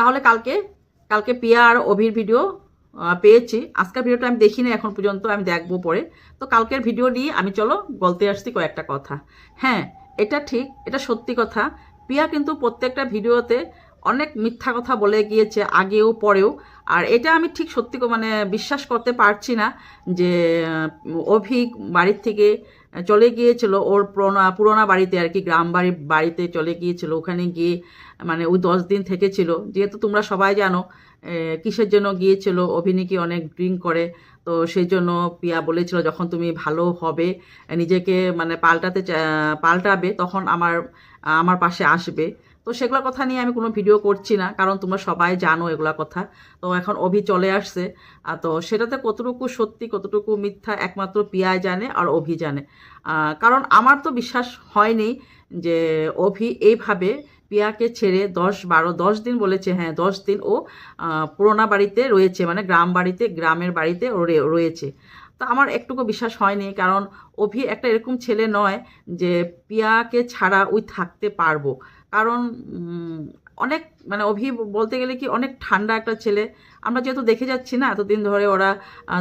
তাহলে কালকে কালকে পিয়া আর অভির ভিডিও পেয়েছি। আজকের ভিডিওটা আমি দেখিনি, এখন পর্যন্ত আমি দেখব পরে। তো কালকের ভিডিও নিয়ে আমি চলো বলতে আসছি কয়েকটা কথা। হ্যাঁ এটা ঠিক, এটা সত্যি কথা। পিয়া কিন্তু প্রত্যেকটা ভিডিওতে অনেক মিথ্যা কথা বলে গিয়েছে আগেও, পরেও। আর এটা আমি ঠিক সত্যি মানে বিশ্বাস করতে পারছি না যে অভিক বাড়ির থেকে চলে গিয়েছিল। ওর পুরোনা পুরোনা বাড়িতে আর কি, গ্রাম বাড়ি বাড়িতে চলে গিয়েছিল। ওখানে গিয়ে মানে ওই দশ দিন থেকেছিল। যেহেতু তোমরা সবাই জানো কিসের জন্য গিয়েছিল? অভিনীকে অনেক ড্রিঙ্ক করে। তো সেই জন্য পিয়া বলেছিল, যখন তুমি ভালো হবে, নিজেকে মানে পাল্টাতে পাল্টাবে, তখন আমার আমার পাশে আসবে। তো সেগুলো কথা নিয়ে আমি কোনো ভিডিও করছি না, কারণ তোমরা সবাই জানো এগুলা কথা। তো এখন অভি চলে আসছে। তো সেটাতে কতটুকু সত্যি, কতটুকু মিথ্যা একমাত্র পিয়া জানে আর অভি জানে। কারণ আমার তো বিশ্বাস হয়নি যে অভি এইভাবে পিয়াকে ছেড়ে দশ বারো, দশ দিন বলেছে হ্যাঁ দশ দিন ও পুরোনা বাড়িতে রয়েছে মানে গ্রাম বাড়িতে, গ্রামের বাড়িতে রয়েছে। তা আমার একটুকু বিশ্বাস হয়নি, কারণ অভি একটা এরকম ছেলে নয় যে পিয়াকে ছাড়া ওই থাকতে পারব। কারণ অনেক মানে অভি বলতে গেলে কি অনেক ঠান্ডা একটা ছেলে। আমরা যেহেতু দেখে যাচ্ছি না, এতদিন ধরে ওরা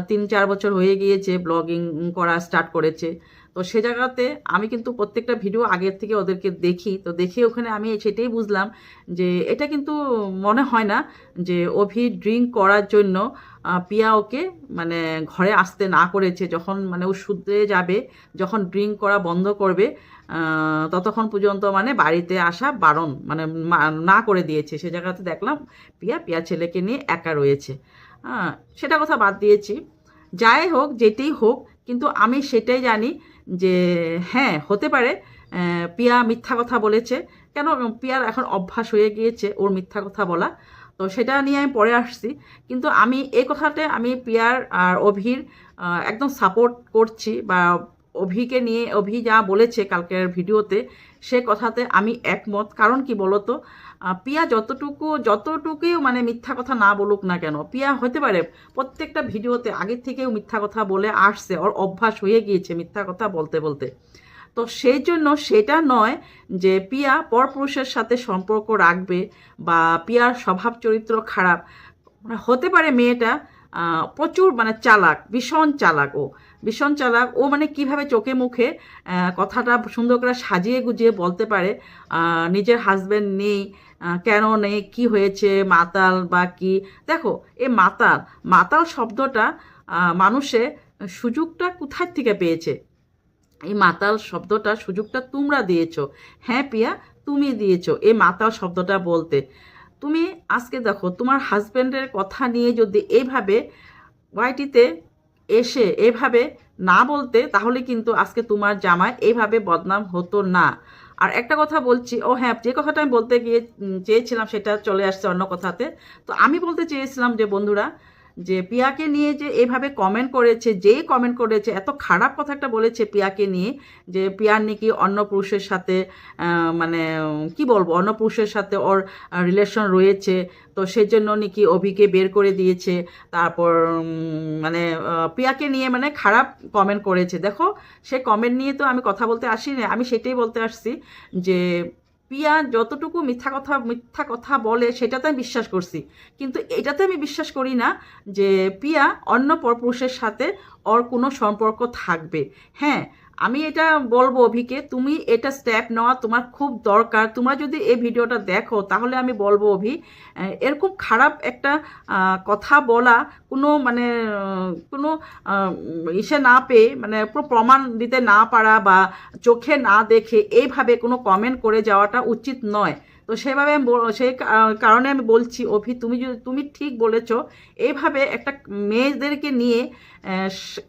তিন চার বছর হয়ে গিয়েছে ব্লগিং করা স্টার্ট করেছে। তো সে জায়গাতে আমি কিন্তু প্রত্যেকটা ভিডিও আগের থেকে ওদেরকে দেখি। তো দেখে ওখানে আমি সেটাই বুঝলাম যে এটা কিন্তু মনে হয় না যে অভি ড্রিঙ্ক করার জন্য পিয়া ওকে মানে ঘরে আসতে না করেছে। যখন মানে ও শুধরে যাবে, যখন ড্রিঙ্ক করা বন্ধ করবে ততক্ষণ পর্যন্ত মানে বাড়িতে আসা বারণ মানে না করে দিয়েছে। সে জায়গাতে দেখলাম পিয়া পিয়া ছেলেকে নিয়ে একা রয়েছে। হ্যাঁ সেটা কথা বাদ দিয়েছি। যাই হোক যেটাই হোক, কিন্তু আমি সেটাই জানি যে হ্যাঁ হতে পারে পিয়া মিথ্যা কথা বলেছে। কেন? পিয়ার এখন অভ্যাস হয়ে গিয়েছে ওর মিথ্যা কথা বলা। তো সেটা নিয়ে আমি পরে আসছি। কিন্তু আমি এই কথাতে আমি পিয়ার আর অভির একদম সাপোর্ট করছি বা অভিকে নিয়ে, অভি যা বলেছে কালকের ভিডিওতে সে কথাতে আমি একমত। কারণ কি বলতো? পিয়া যতটুকু, যতটুকুই মানে মিথ্যা কথা না বলুক না কেন, পিয়া হতে পারে প্রত্যেকটা ভিডিওতে আগের থেকেও মিথ্যা কথা বলে আসছে, ওর অভ্যাস হয়ে গিয়েছে মিথ্যা কথা বলতে বলতে। তো সেই জন্য সেটা নয় যে পিয়া পরপুরুষের সাথে সম্পর্ক রাখবে বা পিয়ার স্বভাব চরিত্র খারাপ। হতে পারে মেয়েটা প্রচুর মানে চালাক, ভীষণ চালাক ও। ভীষণ চালাক। ও মানে কীভাবে চোখে মুখে কথাটা সুন্দর করে সাজিয়ে গুজিয়ে বলতে পারে নিজের হাজব্যান্ড নেই কেন নেই, কি হয়েছে, মাতাল বা কি? দেখো, এ মাতাল মাতাল শব্দটা মানুষে সুযোগটা কোথার থেকে পেয়েছে? এই মাতাল শব্দটা সুযোগটা তোমরা দিয়েছ। হ্যাঁ পিয়া, তুমি দিয়েছ এই মাতাল শব্দটা বলতে। তুমি আজকে দেখো, তোমার হাজব্যান্ডের কথা নিয়ে যদি এইভাবে ওয়াইটিতে এসে এভাবে না বলতে, তাহলে কিন্তু আজকে তোমার জামাই এভাবে বদনাম হতো না। আর একটা কথা বলছি, ও হ্যাঁ যে কথাটা আমি বলতে গিয়ে চেয়েছিলাম সেটা চলে আসছে অন্য কথাতে। তো আমি বলতে চেয়েছিলাম যে, বন্ধুরা যে পিয়াকে নিয়ে যে এভাবে কমেন্ট করেছে, যেই কমেন্ট করেছে, এত খারাপ কথা একটা বলেছে পিয়াকে নিয়ে যে পিয়ার নাকি অন্য পুরুষের সাথে মানে কি বলব, অন্য পুরুষের সাথে ওর রিলেশন রয়েছে, তো সেই জন্য নাকি অভিকে বের করে দিয়েছে। তারপর মানে পিয়াকে নিয়ে মানে খারাপ কমেন্ট করেছে। দেখো, সে কমেন্ট নিয়ে তো আমি কথা বলতে আসি না আমি সেটাই বলতে আসছি যে পিয়া যতটুকু মিথ্যা কথা মিথ্যা কথা বলে সেটাতে আমি বিশ্বাস করছি। কিন্তু এটাতে আমি বিশ্বাস করি না যে পিয়া অন্য পরপুরুষের সাথে ওর কোনো সম্পর্ক থাকবে। হ্যাঁ আমি এটা বলব অভিকে, তুমি এটা স্টেপ নেওয়া তোমার খুব দরকার। তোমার যদি এই ভিডিওটা দেখো, তাহলে আমি বলব অভি এরকম খারাপ একটা কথা বলা কোনো মানে কোনো ইসে না পেয়ে মানে পুরো প্রমাণ দিতে না পারা বা চোখে না দেখে এইভাবে কোনো কমেন্ট করে যাওয়াটা উচিত নয়। তো সেভাবে আমি সেই কারণে আমি বলছি, অভি, তুমি যদি, তুমি ঠিক বলেছ এইভাবে একটা মেয়েদেরকে নিয়ে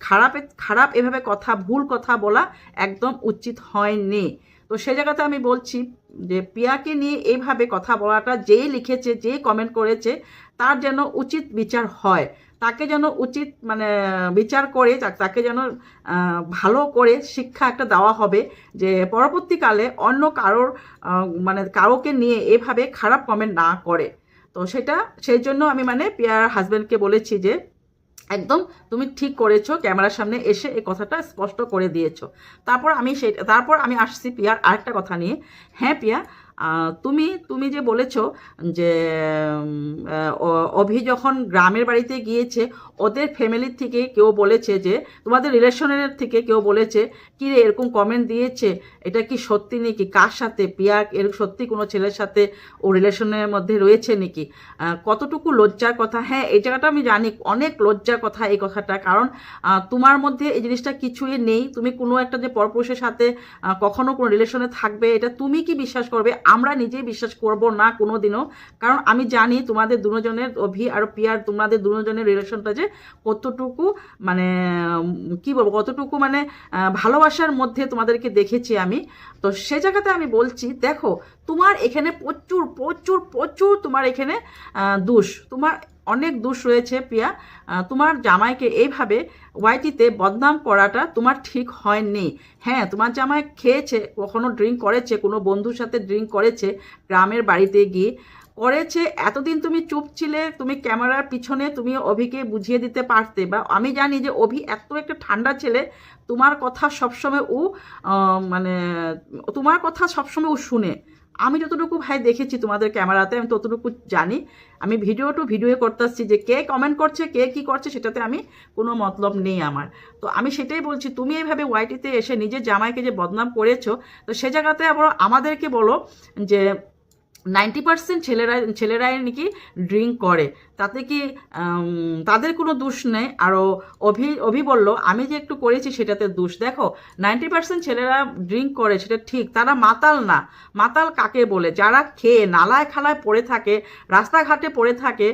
খারাপের খারাপ খারাপ এভাবে কথা, ভুল কথা বলা একদম উচিত হয়নি। তো সে জায়গাতে আমি বলছি যে, পিয়াকে নিয়ে এইভাবে কথা বলাটা যেই লিখেছে, যেই কমেন্ট করেছে তার যেন উচিত বিচার হয়, তাকে যেন উচিত মানে বিচার করে তাকে যেন ভালো করে শিক্ষা একটা দেওয়া হবে যে পরবর্তীকালে অন্য কারোর মানে কারোকে নিয়ে এভাবে খারাপ কমেন্ট না করে। তো সেটা, সেই জন্য আমি মানে পিয়ার হাজব্যান্ডকে বলেছি যে, একদম তুমি ঠিক করেছ, ক্যামেরার সামনে এসে এই কথাটা স্পষ্ট করে দিয়েছ। তারপর আমি সেই, তারপর আমি আসছি পিয়ার আরেকটা কথা নিয়ে। হ্যাঁ পিয়া তুমি তুমি যে বলেছ যে অভি যখন গ্রামের বাড়িতে গিয়েছে, ওদের ফ্যামিলির থেকে কেউ বলেছে যে, তোমাদের রিলেশনের থেকে কেউ বলেছে, কি রে, এরকম কমেন্ট দিয়েছে? এটা কি সত্যি নাকি? কার সাথে? পিয়া, এর সত্যি কোনো ছেলের সাথে ও রিলেশনের মধ্যে রয়েছে নাকি? কতটুকু লজ্জার কথা? হ্যাঁ এই জায়গাটা আমি জানি, অনেক লজ্জার কথা এই কথাটা, কারণ তোমার মধ্যে এই জিনিসটা কিছুই নেই। তুমি কোনো একটা যে পরপুরুষের সাথে কখনো কোনো রিলেশনে থাকবে, এটা তুমি কি বিশ্বাস করবে? আমরা নিজেই বিশ্বাস করব না কোনো দিনও কারণ আমি জানি তোমাদের দুজনের অভি আর পিয়ার, তোমাদের দুজনের রিলেশনটা যে কতটুকু মানে কি বলব, কতটুকু মানে ভালোবাসার মধ্যে তোমাদেরকে দেখেছি আমি। তো সে জায়গাতে আমি বলছি, দেখো, তোমার এখানে প্রচুর প্রচুর প্রচুর তোমার এখানে দোষ। তোমার অনেক দোষ রয়েছে, প্রিয়া। তোমার জামাইকে এইভাবে ওয়াইটিতে বদনাম করাটা তোমার ঠিক হয়নি। হ্যাঁ তোমার জামাই খেয়েছে, কখনো ড্রিঙ্ক করেছে, কোনো বন্ধুর সাথে ড্রিঙ্ক করেছে গ্রামের বাড়িতে গিয়ে। করেছে, এতদিন তুমি চুপ ছিলে, তুমি ক্যামেরার পিছনে তুমি অভিকে বুঝিয়ে দিতে পারতে বা আমি জানি যে অভি এত একটা ঠান্ডা ছেলে, তোমার কথা সবসময় ও মানে তোমার কথা সবসময় ও শুনে। আমি যতটুকু ভাই দেখেছি তোমাদের ক্যামেরাতে, আমি ততটুকু জানি। আমি ভিডিও টু ভিডিও করতে আসছি যে কে কমেন্ট করছে, কে কি করছে, সেটাতে আমি কোনো মতলব নেই আমার। তো আমি সেটাই বলছি, তুমি এইভাবে ওয়াইটিতে এসে নিজের জামাইকে যে বদনাম করেছ, তো সে জায়গাতে আবার আমাদেরকে বলো যে নাইনটি পার্সেন্ট ছেলেরা ছেলেরাই নাকি ড্রিঙ্ক করে। তাতে কি তাদের কোনো দোষ নেই? আরও অভি অভি বলল আমি যে একটু করেছি সেটাতে দোষ। দেখো নাইনটি পার্সেন্ট ছেলেরা ড্রিঙ্ক করে, সেটা ঠিক, তারা মাতাল না। মাতাল কাকে বলে? যারা খেয়ে, নালায় খালায় পড়ে থাকে, রাস্তাঘাটে পড়ে থাকে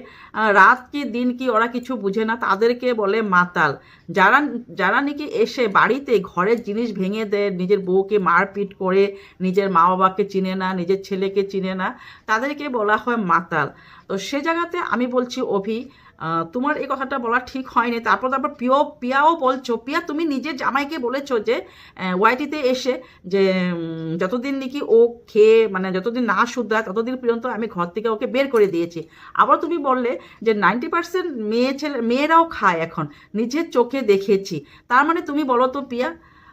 রাত কি, দিন কি, ওরা কিছু বুঝে না, তাদেরকে বলে মাতাল। যারা যারা নাকি এসে বাড়িতে ঘরের জিনিস ভেঙে দেয়, নিজের বউকে মারপিট করে, নিজের মা বাবাকে চিনে না, নিজের ছেলেকে চিনে না, তাদেরকে বলা হয় মাতাল। তো সে জায়গাতে আমি বলছি অভি তোমার এই কথাটা বলা ঠিক হয়নি। তারপর তারপর পিও, পিয়াও বলছো, পিয়া তুমি নিজে জামাইকে বলেছ যে ওয়াইটিতে এসে যে যতদিন নাকি ও খেয়ে মানে যতদিন না শুদ্ধায় ততদিন পর্যন্ত আমি ঘর থেকে ওকে বের করে দিয়েছি। আবার তুমি বললে যে, নাইনটি পার্সেন্ট মেয়ে ছেলে, মেয়েরাও খায় এখন। নিজের চোখে দেখেছি। তার মানে তুমি বলো তো, পিয়া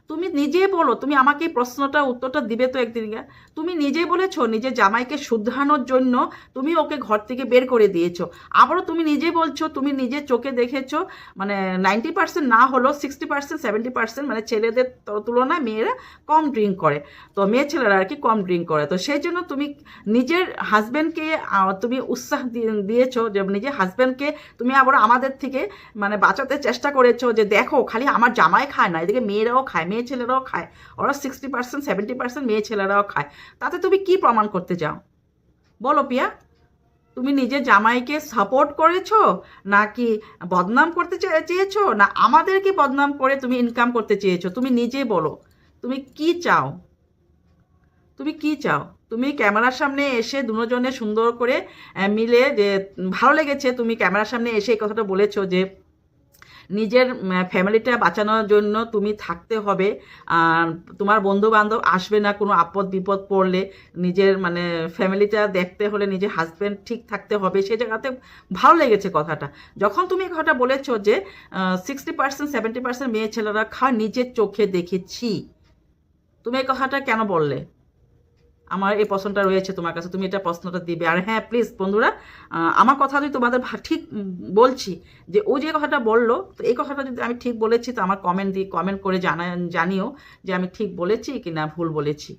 তুমি নিজে বলো, তুমি আমাকে প্রশ্নটা, উত্তরটা দিবে তো একদিন তুমি নিজে বলেছ নিজের জামাইকে শুধরানোর জন্য তুমি ওকে ঘর থেকে বের করে দিয়েছ। আবারও তুমি নিজে বলছো, তুমি নিজে চোখে দেখেছ মানে নাইনটি পার্সেন্ট না হলেও সিক্সটি পার্সেন্ট, সেভেন্টি পার্সেন্ট মানে ছেলেদের তুলনায় মেয়েরা কম ড্রিঙ্ক করে। তো মেয়ে ছেলেরা আর কি কম ড্রিঙ্ক করে। তো সেই জন্য তুমি নিজের হাজব্যান্ডকে তুমি উৎসাহ দিয়ে- দিয়েছ যে নিজের হাজব্যান্ডকে তুমি আবার আমাদের থেকে মানে বাঁচাতে চেষ্টা করেছ যে দেখো, খালি আমার জামাই খায় না, এদিকে মেয়েরাও খায়। মেয়ে ছেলেরাও খায়। ওরা সিক্সটি পার্সেন্ট সেভেন্টি পার্সেন্ট মেয়ে ছেলেরাও খায়। তাতে তুমি কি প্রমাণ করতে চাও? বলো পিয়া। তুমি নিজের জামাইকে সাপোর্ট করেছ? নাকি বদনাম করতে চেয়েছো? না আমাদেরকে বদনাম করে তুমি ইনকাম করতে চেয়েছো? তুমি নিজে বলো। তুমি কি চাও? তুমি কি চাও? তুমি ক্যামেরার সামনে এসে দুজনে সুন্দর করে মিলে যে, ভালো লেগেছে। তুমি ক্যামেরার সামনে এসে এই কথাটা বলেছ যে নিজের ফ্যামিলিটা বাঁচানোর জন্য তুমি থাকতে হবে। আর তোমার বন্ধু বান্ধব আসবে না কোনো আপদ বিপদ পড়লে, নিজের মানে ফ্যামিলিটা দেখতে হলে নিজের হাজব্যান্ড ঠিক থাকতে হবে। সে জায়গাতে ভালো লেগেছে কথাটা। যখন তুমি কথাটা বলেছ যে সিক্সটি পার্সেন্ট সেভেন্টি পার্সেন্ট মেয়ে ছেলেরা খা নিজের চোখে দেখেছি। তুমি এই কথাটা কেন বললে? আমার এই পছন্দটা রয়েছে তোমার কাছে, তুমি এটা প্রশ্নটা দিবে। আর হ্যাঁ প্লিজ বন্ধুরা আমার কথা যদি তোমাদের ঠিক বলছি যে ও যে কথাটা বলল, তো এই কথাটা যদি আমি ঠিক বলেছি, তো আমার কমেন্ট দিয়ে কমেন্ট করে জানা জানিও যে আমি ঠিক বলেছি কি না ভুল বলেছি।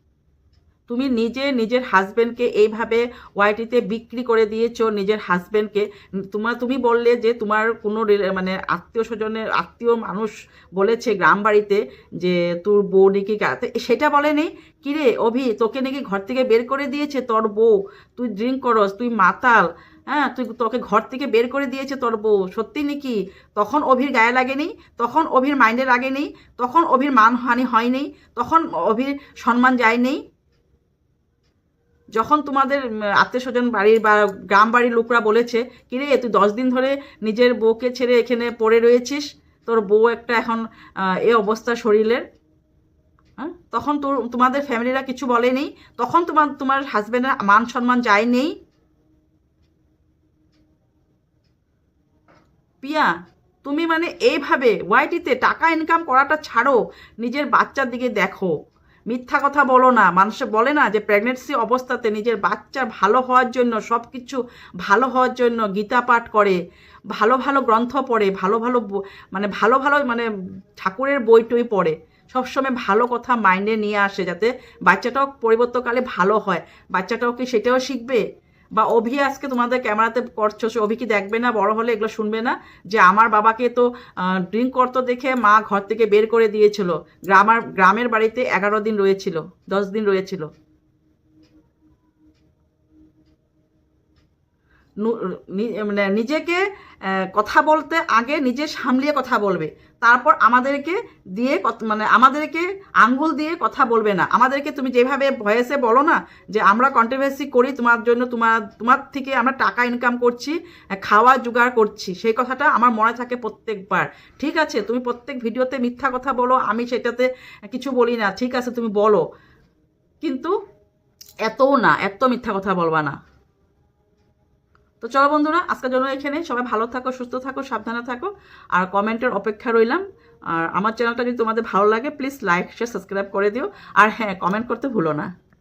তুমি নিজে নিজের হাজব্যান্ডকে এইভাবে ওয়াইটিতে বিক্রি করে দিয়েছ, নিজের হাজব্যান্ডকে তোমার তুমি বললে যে তোমার কোনো মানে আত্মীয় স্বজনের আত্মীয় মানুষ বলেছে গ্রাম বাড়িতে যে তোর বউ নাকি সেটা বলেনি? কিরে অভি, তোকে নাকি ঘর থেকে বের করে দিয়েছে তোর বউ? তুই ড্রিঙ্ক করস, তুই মাতাল হ্যাঁ? তুই তোকে ঘর থেকে বের করে দিয়েছে তোর বউ, সত্যি নাকি? তখন অভির গায়ে লাগেনি, তখন অভির মাইন্ডে লাগেনি, তখন অভির মানহানি হয়নি, তখন অভির সম্মান যায়নি যখন তোমাদের আত্মীয় স্বজন বাড়ির বা গ্রাম বাড়ির লোকরা বলেছে কিরে তুই দশ দিন ধরে নিজের বউকে ছেড়ে এখানে পড়ে রয়েছিস? তোর বউ একটা এখন এ অবস্থা শরীরের। হ্যাঁ? তখন তোর, তোমাদের ফ্যামিলিরা কিছু বলেনি। তখন তোমার তোমার হাজব্যান্ডের মান সম্মান যায় নেই পিয়া, তুমি মানে এইভাবে, ওয়াইটিতে টাকা ইনকাম করাটা ছাড়ো, নিজের বাচ্চার দিকে দেখো। মিথ্যা কথা বলো না। মানুষে বলে না যে প্রেগনেন্সি অবস্থাতে নিজের বাচ্চা ভালো হওয়ার জন্য সব কিছু ভালো হওয়ার জন্য গীতা পাঠ করে, ভালো ভালো গ্রন্থ পড়ে, ভালো ভালো মানে ভালো ভালো মানে ঠাকুরের বই টই পড়ে। সবসময় ভালো কথা মাইন্ডে নিয়ে আসে যাতে বাচ্চাটাও পরিবর্তকালে ভালো হয়। বাচ্চাটাও কি সেটাও শিখবে? বা অভি আজকে তোমাদের ক্যামেরাতে করছ, সে অভি কি দেখবে না, বড় হলে এগুলো শুনবে না? যে আমার বাবাকে তো ড্রিঙ্ক করতো দেখে মা ঘর থেকে বের করে দিয়েছিল। গ্রামার, গ্রামের বাড়িতে এগারো দিন রয়েছিল, দশ দিন রয়েছিল নু- নি- মানে নিজেকে কথা বলতে আগে নিজে সামলিয়ে কথা বলবে। তারপর আমাদেরকে দিয়ে মানে আমাদেরকে আঙ্গুল দিয়ে কথা বলবে না। আমাদেরকে তুমি যেভাবে ভয়েসে বলো না, যে আমরা কন্ট্রোভার্সি করি, তোমার জন্য তোমার তোমার থেকে আমরা টাকা ইনকাম করছি খাওয়া জোগাড় করছি, সেই কথাটা আমার মনে থাকে প্রত্যেকবার। ঠিক আছে? তুমি প্রত্যেক ভিডিওতে মিথ্যা কথা বলো, আমি সেটাতে কিছু বলি না। ঠিক আছে? তুমি বলো। কিন্তু এতও না, এত মিথ্যা কথা বলবা না। তো চলো বন্ধুরা, আজকের জন্য এখানে। সবাই ভালো থাকো, সুস্থ থাকো, সাবধানে থাকো। আর কমেন্টের অপেক্ষা রইলাম। আর আমার চ্যানেলটা যদি তোমাদের ভালো লাগে প্লিজ লাইক শেয়ার সাবস্ক্রাইব করে দিও। আর হ্যাঁ কমেন্ট করতে ভুলো না।